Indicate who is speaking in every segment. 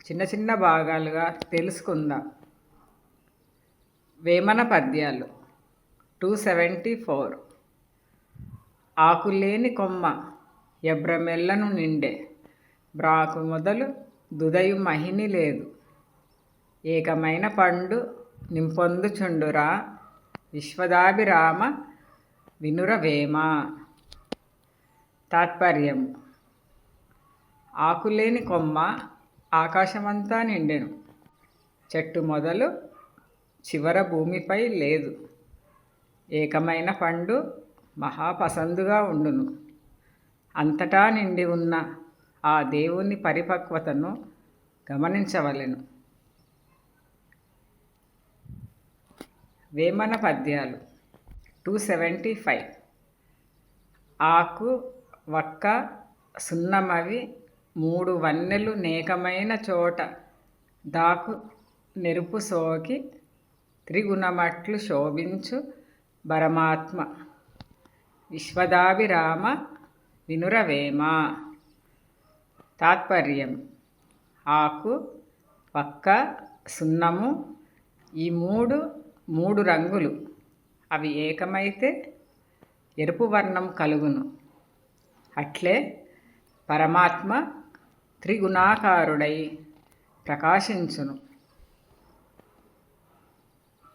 Speaker 1: చిన్న చిన్న భాగాలుగా తెలుసుకుందాం. వేమన పద్యాలు. టూ సెవెంటీ ఫోర్ ఆకులేని కొమ్మ ఎబ్రమెల్లను నిండే. బ్రాకు మొదలు దుదయు మహిని లేదు. ఏకమైన పండు నింపొందుచుండురా విశ్వదాభిరామ వినురవేమ తాత్పర్యం ఆకులేని కొమ్మ ఆకాశమంతా నిండెను. చెట్టు మొదలు చివర భూమిపై లేదు. ఏకమైన పండు మహాపసందుగా ఉండును. అంతటా నిండి ఉన్న ఆ దేవుని పరిపక్వతను గమనించవలెను. వేమన పద్యాలు టూ సెవెంటీ ఫైవ్. ఆకు వక్క సున్నమవి మూడు వన్నెలు నేకమైన చోట దాకు నెరుపు సోకి త్రిగుణమట్లు శోభించు పరమాత్మ. విశ్వదాభిరామ వినురవేమ. తాత్పర్యం. ఆకు పక్క సున్నము ఈ మూడు మూడు రంగులు. అవి ఏకమైతే ఎరుపు వర్ణం కలుగును. అట్లే పరమాత్మ త్రిగుణాకారుడై ప్రకాశించును.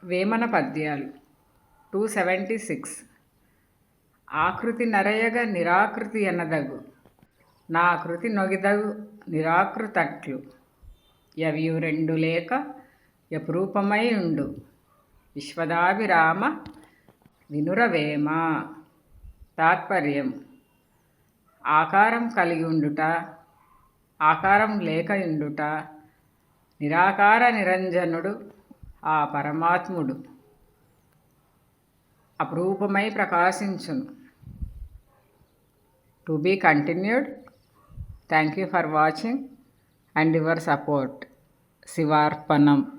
Speaker 1: వేమన పద్యాలు టూ సెవెంటీ సిక్స్. ఆకృతి నరయగ నిరాకృతి ఎనదగు. నా కృతి నొగిదగు నిరాకృతట్లు. యవియు రెండు లేక యపురూపమై ఉండు. విశ్వదాభిరామ వినురవేమ. తాత్పర్యం. ఆకారం కలిగి ఉండుట ఆకారం లేక ఇండుట నిరాకార నిరంజనుడు ఆ పరమాత్ముడు. అపురూపమై ప్రకాశించును. To be continued. Thank you for watching and your support. శివార్పణం.